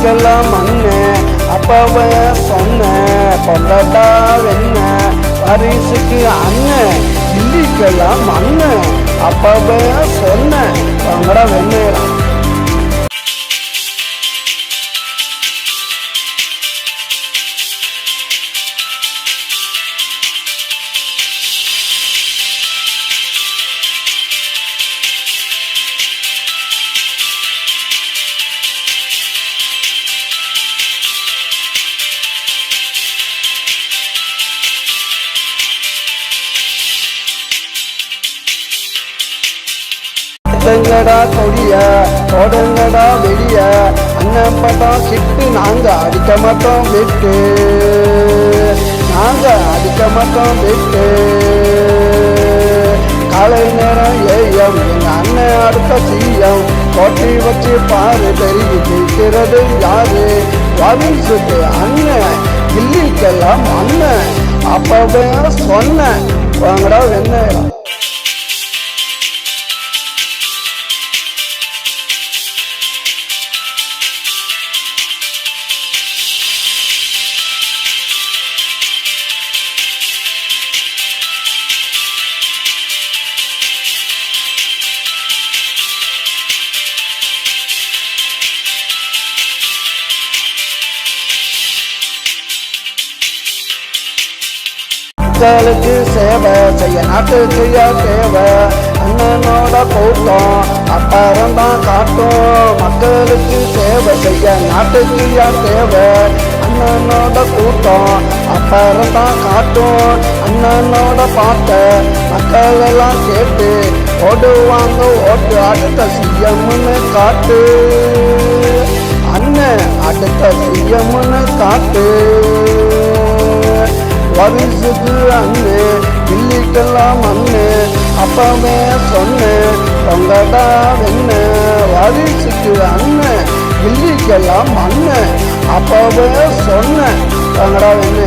வாக்கெல்லாம் அண்ணன் அப்பாவை சொன்ன பொண்டாட்டா வெண்ண பரிசுக்கு அண்ணன் இல்லிக்கெல்லாம் அண்ணன் அப்பாவை சொன்ன பொங்கடா வெண்ணலாம் ஓடுங்கடா கொடிய தொடங்கடா வெளிய அண்ணன் படம் சிட்டு நாங்க அடிக்க மாட்டோம் விட்டு. நாங்க அடிக்க மாட்டோம் விட்டு. காலை நேரம் ஏஎம் எங்க அண்ணன் அடுத்த சிஎம். கோட்டை வச்சு பாரு தெரிவி ஜெயிக்கிறது யாரு? வாவிசுக்கு அண்ணன் கில்லிக்கெல்லாம் அண்ணன். அப்பவே சொன்னேன் வாங்கடா வெண்ணெய் மக்களுக்கு சேவை செய்ய நாட்டு செய்ய தேவை. அண்ணனோட கூட்டம் அப்புறம் தான் காட்டும். மக்களுக்கு சேவை செய்ய நாட்டு செய்ய தேவை. அண்ணனோட கூட்டம் அப்புறம் தான் காட்டும். அண்ணனோட பார்த்த மக்கள் எல்லாம் கேட்டு ஓடுவாங்க ஓட்டு அடுத்த சிஎம்னு காட்டு. அண்ணன் அடுத்த சிஎம்னு காட்டு. பரிசுக்கு அண்ணு இல்லிட்டெல்லாம் அண்ணு அப்பவே சொன்ன பொங்கடா வெண்ண வரிசுக்கு அண்ணு இல்லிக்கெல்லாம் அண்ணு அப்பவே சொன்ன. பொங்கடா வெண்ணு